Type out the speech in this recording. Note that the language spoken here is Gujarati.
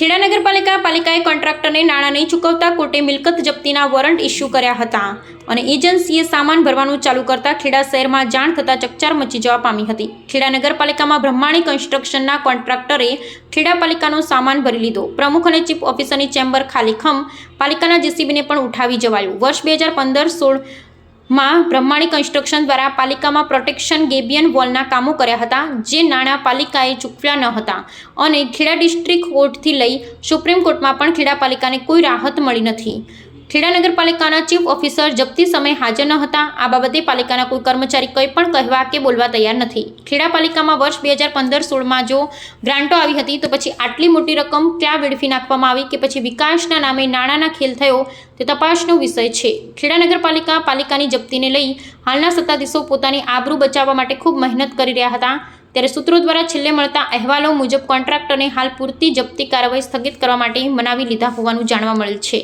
નગરપાલિકાએ કોન્ટ્રાક્ટરને નાણાં નહીં ચૂકવતા કોર્ટે મિલકત જપ્તીના વોરંટ ઇસ્યુ કર્યા હતા અને એજન્સીએ સામાન ભરવાનું ચાલુ કરતા ખેડા શહેરમાં જાણ થતાં ચકચાર મચી જવા પામી હતી. ખેડા નગરપાલિકામાં બ્રહ્માણી કન્સ્ટ્રક્શનના કોન્ટ્રાક્ટરે ખેડા પાલિકાનો સામાન ભરી લીધો. પ્રમુખ અને ચીફ ઓફિસરની ચેમ્બર ખાલીખમ પાલિકાના જેસીબીને પણ ઉઠાવી જવાયું. વર્ષ બે હજાર પંદર સોળ માં બ્રહ્માણી કન્સ્ટ્રક્શન દ્વારા પાલિકામાં પ્રોટેક્શન ગેબિયન વોલના કામો કર્યા હતા, જે નાણાં પાલિકાએ ચૂકવ્યા ન હતા. અને ખેડા ડિસ્ટ્રિક્ટ કોર્ટથી લઈ સુપ્રીમ કોર્ટમાં પણ ખેડા પાલિકાને કોઈ રાહત મળી નથી. ખેડા નગરપાલિકાના ચીફ ઓફિસર જપ્તી સમયે હાજર ન હતા. આ બાબતે પાલિકાના કોઈ કર્મચારી કંઈ પણ કહેવા કે બોલવા તૈયાર નથી. ખેડા પાલિકામાં વર્ષ બે હજાર પંદર સોળમાં જો ગ્રાન્ટો આવી હતી તો પછી આટલી મોટી રકમ ક્યાં વેડફી નાખવામાં આવી કે પછી વિકાસના નામે નાણાંના ખેલ થયો તે તપાસનો વિષય છે. ખેડા નગરપાલિકા પાલિકાની જપ્તીને લઈ હાલના સત્તાધીશો પોતાની આબરૂ બચાવવા માટે ખૂબ મહેનત કરી રહ્યા હતા. ત્યારે સૂત્રો દ્વારા છેલ્લે મળતા અહેવાલો મુજબ કોન્ટ્રાક્ટરને હાલ પૂરતી જપ્તી કાર્યવાહી સ્થગિત કરવા માટે મનાવી લીધા હોવાનું જાણવા મળેલ છે.